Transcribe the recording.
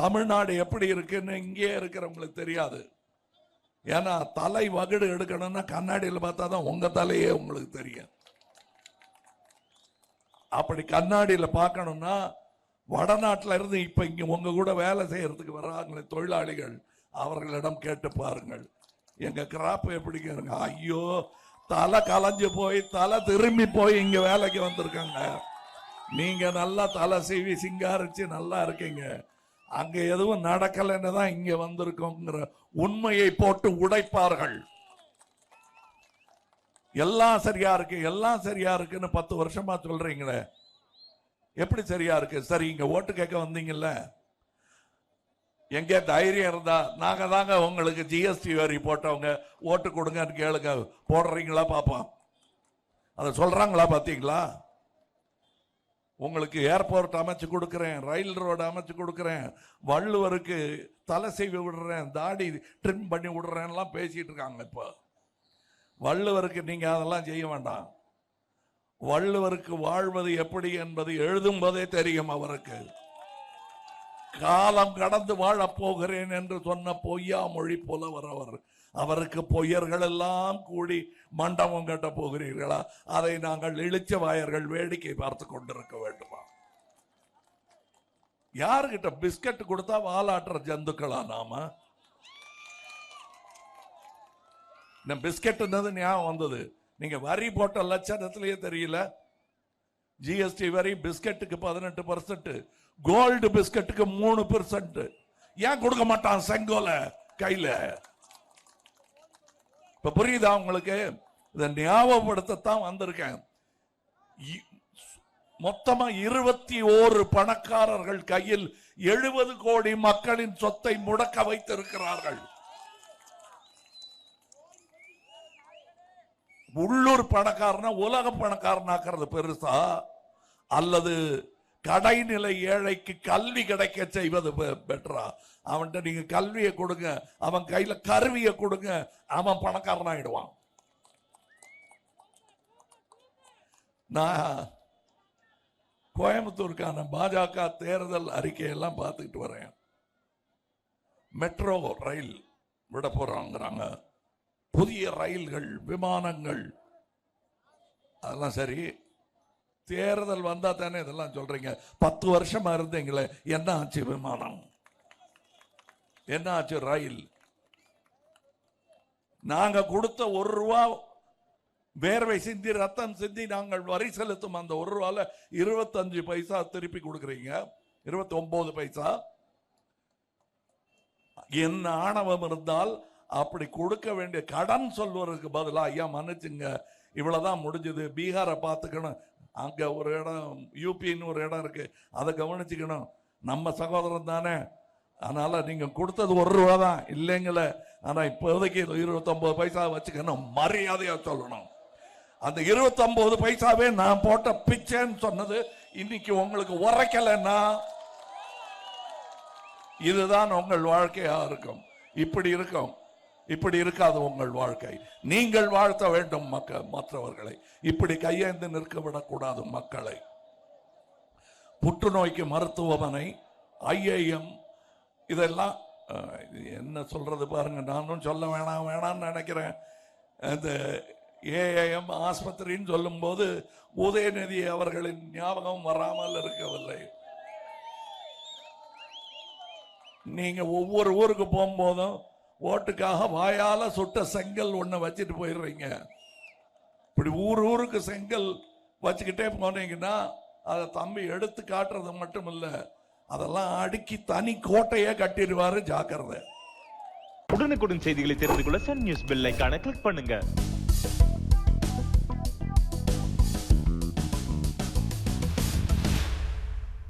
தமிழ்நாடு எப்படி இருக்குன்னு இங்கே இருக்கிறவங்களுக்கு தெரியாது. ஏன்னா தலை வகுடு எடுக்கணும்னா கண்ணாடியில் பார்த்தா தான் உங்கள் தலையே உங்களுக்கு தெரியும். அப்படி கண்ணாடியில் பார்க்கணும்னா வடநாட்டில் இருந்து இப்போ இங்கே உங்கள் கூட வேலை செய்கிறதுக்கு வர்றாங்களே தொழிலாளிகள் அவர்களிடம் கேட்டு பாருங்கள். எங்கள் கிராப் எப்படி ஐயோ தலை கலைஞ்சு போய் தலை திரும்பி போய் இங்கே வேலைக்கு வந்திருக்காங்க. நீங்கள் நல்லா தலை சீவி சிங்காரிச்சு நல்லா இருக்கீங்க. அங்க எதுவும் நடக்கலைன்னு தான் இங்க வந்திருக்கோங்கிற உண்மையை போட்டு உடைப்பார்கள். எல்லாம் சரியா இருக்கு எல்லாம் சரியா இருக்குன்னு பத்து வருஷமா சொல்றீங்களே. எப்படி சரியா இருக்கு? சரி இங்க ஓட்டு கேட்க வந்தீங்கல்ல. எங்க தைரியம் இருந்தா நாங்க தாங்க உங்களுக்கு ஜிஎஸ்டி வரி போட்டவங்க. ஓட்டு கொடுங்கன்னு கேளுங்க போடுறீங்களா பாப்போம் அதை சொல்றாங்களா பாத்தீங்களா உங்களுக்கு ஏர்போர்ட் அமைச்சு கொடுக்குறேன் ரயில் ரோடு அமைச்சு கொடுக்குறேன் வள்ளுவருக்கு தலை செய்வி விடுறேன் தாடி ட்ரிம் பண்ணி விடுறேன்லாம் பேசிகிட்டு இருக்காங்க இப்போ. வள்ளுவருக்கு நீங்கள் அதெல்லாம் செய்ய வேண்டாம். வள்ளுவருக்கு வாழ்வது எப்படி என்பது எழுதும் போதே தெரியும் அவருக்கு. காலம் கடந்து வாழப் போகிறேன் என்று சொன்ன பொய்யா மொழி போல அவர். அவருக்கு பொய்யர்கள் எல்லாம் கூடி மண்டபம் கட்ட போகிறீர்களா? அதை நாங்கள் இழிச்ச வாயர்கள் வேடிக்கை பார்த்து கொண்டிருக்க வேண்டுமா? யாருகிட்ட பிஸ்கட் கொடுத்தா வாலாட்டுற ஜந்துக்களா நாம? இந்த பிஸ்கட்னது ஞாபகம் வந்தது? நீங்க வரி போட்ட லட்சணத்திலேயே தெரியல. ஜிஎஸ்டி வரி பிஸ்கட்டுக்கு பதினெட்டு பர்சன்ட் கோல்டு பிஸ்கட்டுக்கு மூணு பெர்சன்ட் ஏன் கொடுக்க மாட்டான் செங்கோல கையில? இப்ப புரியுதா உங்களுக்கு? இதை ஞாபகப்படுத்தத்தான் வந்திருக்கேன். இ- மொத்தமா இருபத்தி ஓரு பணக்காரர்கள் கையில் எழுபது கோடி மக்களின் சொத்தை முடக்க வைத்திருக்கிறார்கள். உள்ளூர் பணக்காரனா உலக பணக்காரனாக்குறது பெருசா? அல்லது கடைநிலை ஏழைக்கு கல்வி கிடைக்க செய்வது பெ- பெட்டரா அவன்கிட்ட நீங்க கல்வியை கொடுங்க. அவன் கையில கருவியை கொடுங்க. அவன் பணக்காரனாயிடுவான். நான் கோயம்புத்தூருக்கான பாஜக தேர்தல் அறிக்கையெல்லாம் பார்த்துக்கிட்டு வரேன். மெட்ரோ ரயில் விட போறாங்கிறாங்க. புதிய ரயில்கள் விமானங்கள். அதெல்லாம் சரி. தேர்தல் வந்தா தானே இதெல்லாம் சொல்றீங்க. பத்து வருஷமா இருந்தீங்களே என்ன ஆச்சு விமானம்? என்ன ஆச்சு ரயில்? நாங்க கொடுத்த ஒரு ரூபா வேர்வை சிந்தி ரத்தம் சிந்தி நாங்கள் வரி செலுத்தும் அந்த ஒரு ரூபாவில் இருபத்தஞ்சு பைசா திருப்பி கொடுக்குறீங்க. இருபத்தி ஒன்பது பைசா. என்ன ஆணவம் இருந்தால் அப்படி கொடுக்க வேண்டிய கடன் சொல்வதற்கு பதிலாக ஐயா மன்னிச்சுங்க. இவ்வளோதான் முடிஞ்சது. பீகாரை பார்த்துக்கணும். அங்கே ஒரு இடம் யூபின்னு ஒரு இடம் இருக்குது அதை கவனிச்சுக்கணும். நம்ம சகோதரன் தானே. அதனால் நீங்கள் கொடுத்தது ஒரு ரூபா தான். இல்லைங்கள ஆனால் இப்போதைக்கு இருபத்தொம்போது பைசா வச்சுக்கணும் மரியாதையாக சொல்லணும். அந்த இருபத்தொம்போது பைசாவே நான் போட்ட பிச்சைன்னு சொன்னது இன்னைக்கு உங்களுக்கு உரைக்கலைன்னா இதுதான் உங்கள் வாழ்க்கையாக இருக்கும். இப்படி இருக்கும். இப்படி இருக்காது உங்கள் வாழ்க்கை. நீங்கள் வாழ்த்த வேண்டும் மக்கள் மற்றவர்களை. இப்படி கையேந்து நிற்க விடக்கூடாது மக்களை. புற்றுநோய்க்கு மருத்துவமனை ஐஏஎம் இதெல்லாம் இது என்ன சொல்றது பாருங்க நானும் சொல்ல வேணாம் வேணாம்னு நினைக்கிறேன். அந்த ஏஐஎம் ஆஸ்பத்திரின்னு சொல்லும்போது உதயநிதி அவர்களின் ஞாபகம் வராமல் இருக்கவில்லை. நீங்க ஒவ்வொரு ஊருக்கு போகும்போதும் ஓட்டுக்காக வாயால சுட்ட செங்கல் ஒன்று வச்சுட்டு போயிடுறீங்க. இப்படி ஊர் ஊருக்கு செங்கல் வச்சுக்கிட்டே போனீங்கன்னா அதை தம்பி எடுத்து காட்டுறது மட்டும் இல்லை அதெல்லாம் அடுக்கி தனி கோட்டையே கட்டிடுவாரு ஜாக்கிரதை. உடனுக்குடன் செய்திகளை தெரிந்து கொள்ள சன் நியூஸ் பெல் ஐகானை கிளிக் பண்ணுங்க.